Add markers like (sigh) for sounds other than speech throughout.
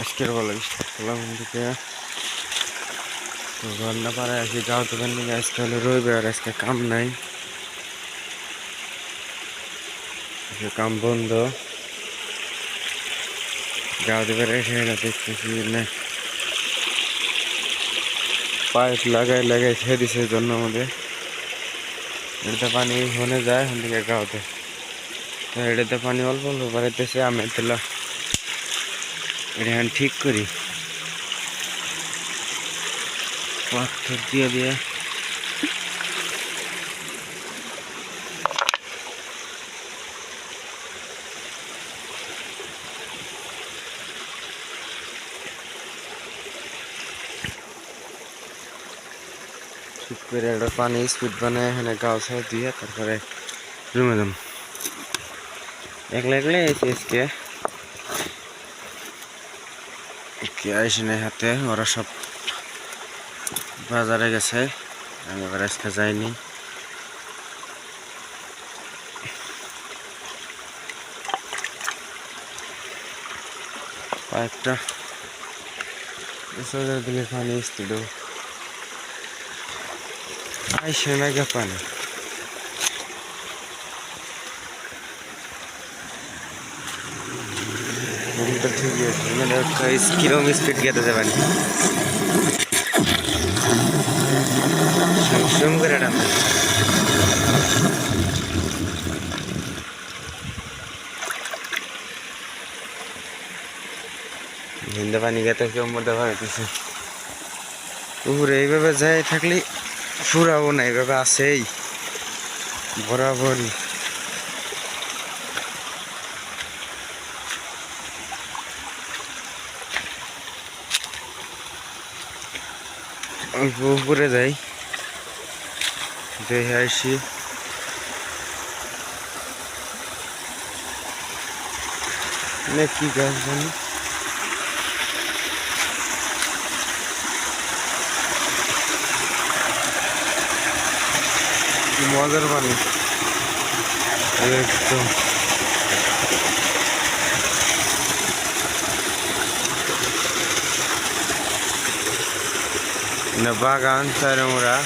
আজকের বলা স্টার্ট করলাম থেকে তো রান্না পাড়ায় আসি, যাও তো নিয়ে আজকে হলো রবিবার, আজকে কাম নাই। কাম বন্ধ। যাও দেবে এসে না দেখতেছি পাইপ লাগাই লাগাই খেয়ে দিছে জন্য আমাদের। এটাতে পানি হনে যায় ওখান থেকে গাওতে। তো এটাতে পানি অল্প অল্প বাড়াইতেছে আমি তেলা। এটা এখন ঠিক করি পাথর দিয়ে দিয়ে ঠিক করে একটা পানি স্পিড বানায় এখানে গাও সাও দিয়ে তারপরে রুমে দাম একলা একলা এসে আজকে কে আসে হাতে, ওরা সব বাজারে গেছে। আমি আবার আজকে যাইনি। পাইপটা দিলে পানি স্পিড আইসে না গে পানি। তো ঠিকই আছে কিরম স্পিড গেতে হিন্দে পানি গেতে কেউ মধ্যে পুকুরে এইভাবে যাই থাকলে ফুরাবো না, এইভাবে আছেই। বরাবরই। অল্প উপরে যাই। দেখে আসি। কি গাছ জানি? মজার পানি একদম না বাগান চারমুরা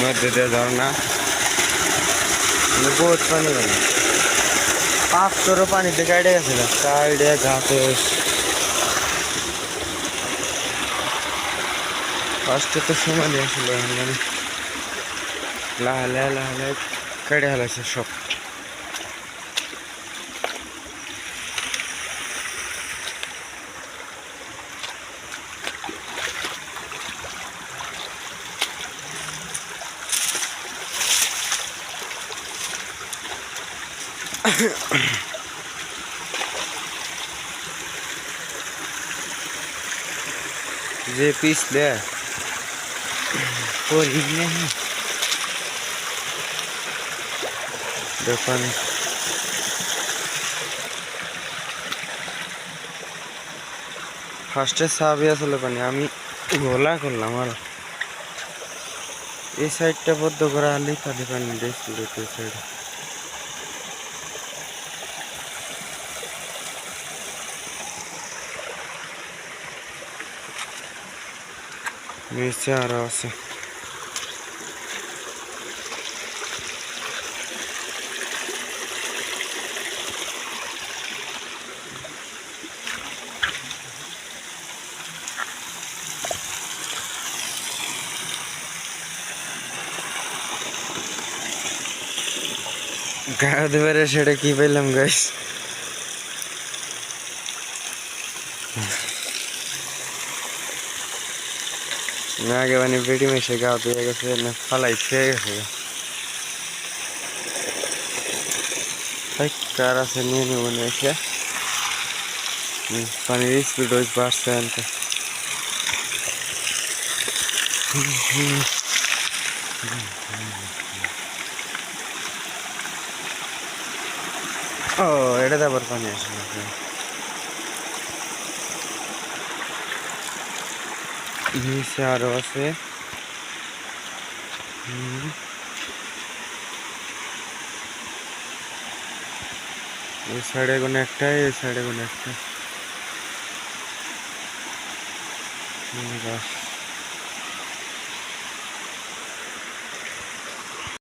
মধ্যে দিয়ে ঝর্ণা বহুত পানি মানে পাঁচশোরও পানিতে কাটে গেছিল। সাইডে ঘাসে ফার্স্টে তো সময় দিয়েছিল মানে। লাহালে লাহালে কেটে ফেলেছে সব। (coughs) যে পিছলে পড়ি नहीं দোকানে ফার্স্টে সাবই আসলে পানি আমি ঘোলা করলাম আর এই সাইডটা বদ্ধ করা হলেই পানি পানি দেখছিল এই সাইডে Весь орался. गाद मेरे सड़क की पे लम नागेवानी बेटी में शेगा होती है कैसे फला इससे कारा से नीर में बने क्या? हम्म, पानी की स्पीड हो इस बार से अंत ओ एडा बर्फानी নিচে আরও আছে। ওই সাইডে কোনো একটা এই সাইডে কোনো একটা। গাছ